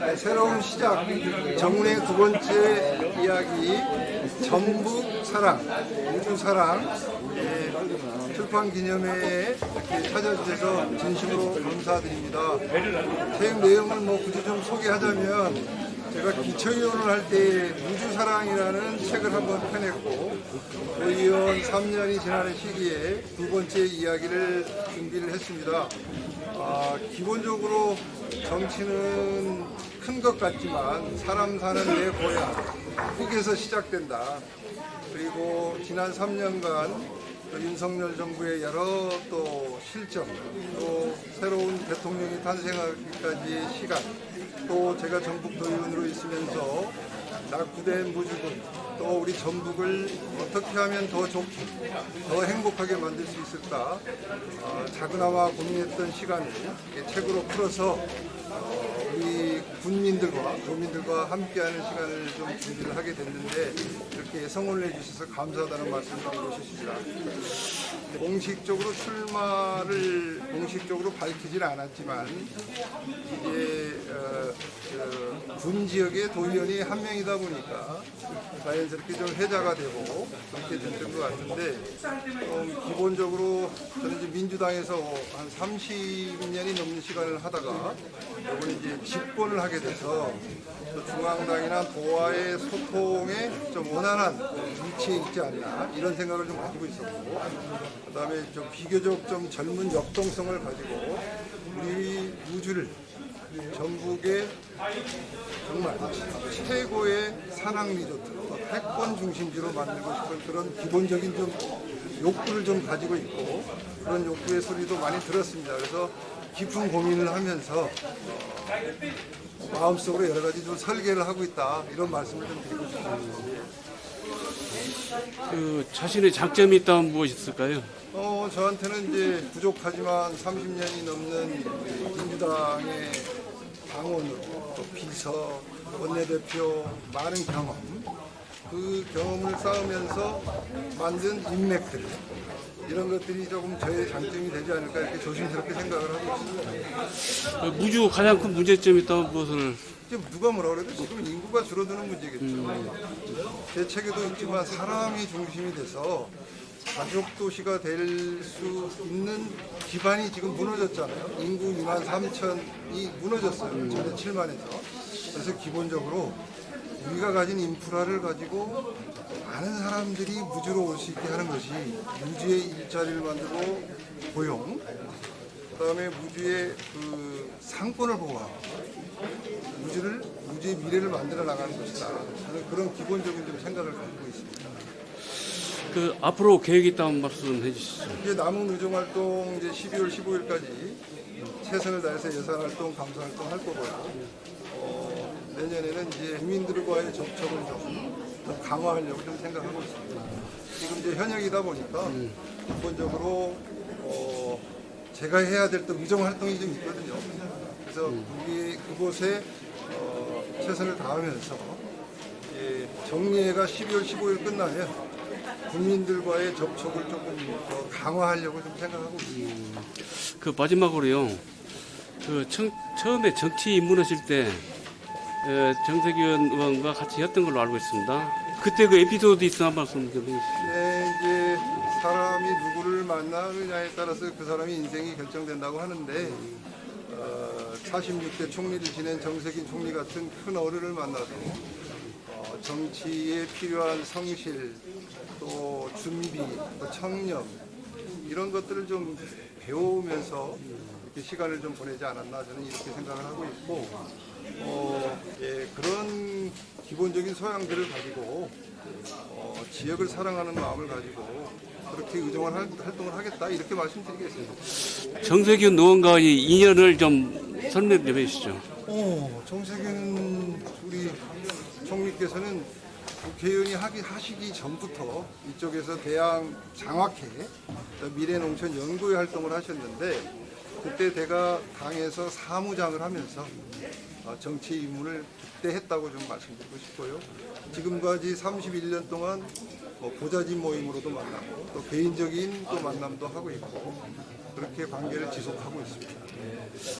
네, 새로운 시작 정훈의 두 번째 이야기 전북 사랑 우주 사랑 예, 출판 기념회에 찾아주셔서 진심으로 감사드립니다. 책 내용을 뭐 굳이 좀 소개하자면 제가 기초이론을 할 때 우주사랑이라는 책을 한번 펴냈고 의원 3년이 지나는 시기에 두 번째 이야기를 준비를 했습니다. 아, 기본적으로 정치는 큰 것 같지만 사람 사는 내 고향 훅에서 시작된다. 그리고 지난 3년간 또 윤석열 정부의 여러 또 실정, 또 새로운 대통령이 탄생하기까지의 시간, 또 제가 전북 도의원으로 있으면서 낙후된 무주군, 또 우리 전북을 어떻게 하면 더 좋게, 더 행복하게 만들 수 있을까, 어, 작은아마 고민했던 시간을 책으로 풀어서 어, 우리 군민들과 도민들과 함께하는 시간을 좀 준비를 하게 됐는데 이렇게 성원을 해주셔서 감사하다는 말씀드리고 싶습니다. 공식적으로 출마를 공식적으로 밝히지는 않았지만 이제 어, 그, 군 지역의 도의원이 한 명이다 보니까 자연스럽게 좀 회자가 되고 그렇게 됐던 것 같은데 좀 기본적으로 저는 이제 민주당에서 한 30년이 넘는 시간을 하다가 이번에 이제 집권을 하게 돼서 또 중앙당이나 보아의 소통에 좀 원활한 위치에 있지 않나 이런 생각을 좀 가지고 있었고 그다음에 좀 비교적 좀 젊은 역동성을 가지고 우리 우주를 전국의 정말 최고의 산악 리조트, 패권 중심지로 만들고 싶은 그런 기본적인 좀 욕구를 좀 가지고 있고 그런 욕구의 소리도 많이 들었습니다. 그래서 깊은 고민을 하면서 마음속으로 여러 가지 좀 설계를 하고 있다 이런 말씀을 좀 드리고 싶습니다. 그 자신의 장점이 있다면 무엇이 있을까요? 어, 저한테는 이제 부족하지만 30년이 넘는 민주당의 당원으로 또 비서, 원내대표 많은 경험 그 경험을 쌓으면서 만든 인맥들 이런 것들이 조금 저의 장점이 되지 않을까 이렇게 조심스럽게 생각을 하고 있습니다. 그 무주 가장 큰 문제점이 있다면 무엇을 지금 누가 뭐라 그래도 지금 인구가 줄어드는 문제겠죠. 제 책에도 있지만 사람이 중심이 돼서 가족 도시가 될 수 있는 기반이 지금 무너졌잖아요. 인구 2만 3천이 무너졌어요. 전에 7만에서. 그래서 기본적으로 우리가 가진 인프라를 가지고 많은 사람들이 무주로 올 수 있게 하는 것이 무주의 일자리를 만들고 고용, 그다음에 무주의 그 상권을 보호하고 무주를 무주의 미래를 만들어 나가는 것이다. 저는 그런 기본적인 좀 생각을 가지고 있습니다. 그 앞으로 계획이 있다면 말씀해 주시죠. 이제 남은 의정 활동 이제 12월 15일까지 최선을 다해서 예산 활동, 감사 활동 할 거고요. 어, 내년에는 이제 국민들과의 접촉을 좀 더 강화하려고 좀 생각하고 있습니다. 지금 이제 현역이다 보니까 기본적으로 어, 제가 해야 될 또 의정 활동이 좀 있거든요. 그래서 거기 그곳에 어, 최선을 다하면서 예, 정리회가 12월 15일 끝나면 국민들과의 접촉을 조금 더 강화하려고 좀 생각하고 있습니다. 그 마지막으로요. 그 청- 처음에 정치 입문하실 때 에, 정세균 의원과 같이 했던 걸로 알고 있습니다. 그때 그 에피소드 있으면 한 말씀 좀 해주시죠. 네, 이제 사람이 누구를 만나느냐에 따라서 그 사람의 인생이 결정된다고 하는데 어, 46대 총리를 지낸 정세균 총리 같은 큰 어른을 만나서 어, 정치에 필요한 성실 또 준비 또 청렴 이런 것들을 좀 배우면서 이렇게 시간을 좀 보내지 않았나 저는 이렇게 생각을 하고 있고 어, 예, 그런 기본적인 소양들을 가지고 어, 지역을 사랑하는 마음을 가지고 그렇게 의정한 활- 활동을 하겠다 이렇게 말씀드리겠습니다. 정세균 의원과의 인연을 좀 설명 좀 해주시죠. 어, 정세균 우리 총리께서는 국회의원이 하기 하시기 전부터 이쪽에서 대양 장학회 미래농촌 연구회 활동을 하셨는데 그때 제가 당에서 사무장을 하면서 어, 정치 입문을 그때 했다고 좀 말씀드리고 싶고요. 지금까지 31년 동안 뭐 보좌진 모임으로도 만나고 또 개인적인 또 만남도 하고 있고 그렇게 관계를 지속하고 있습니다.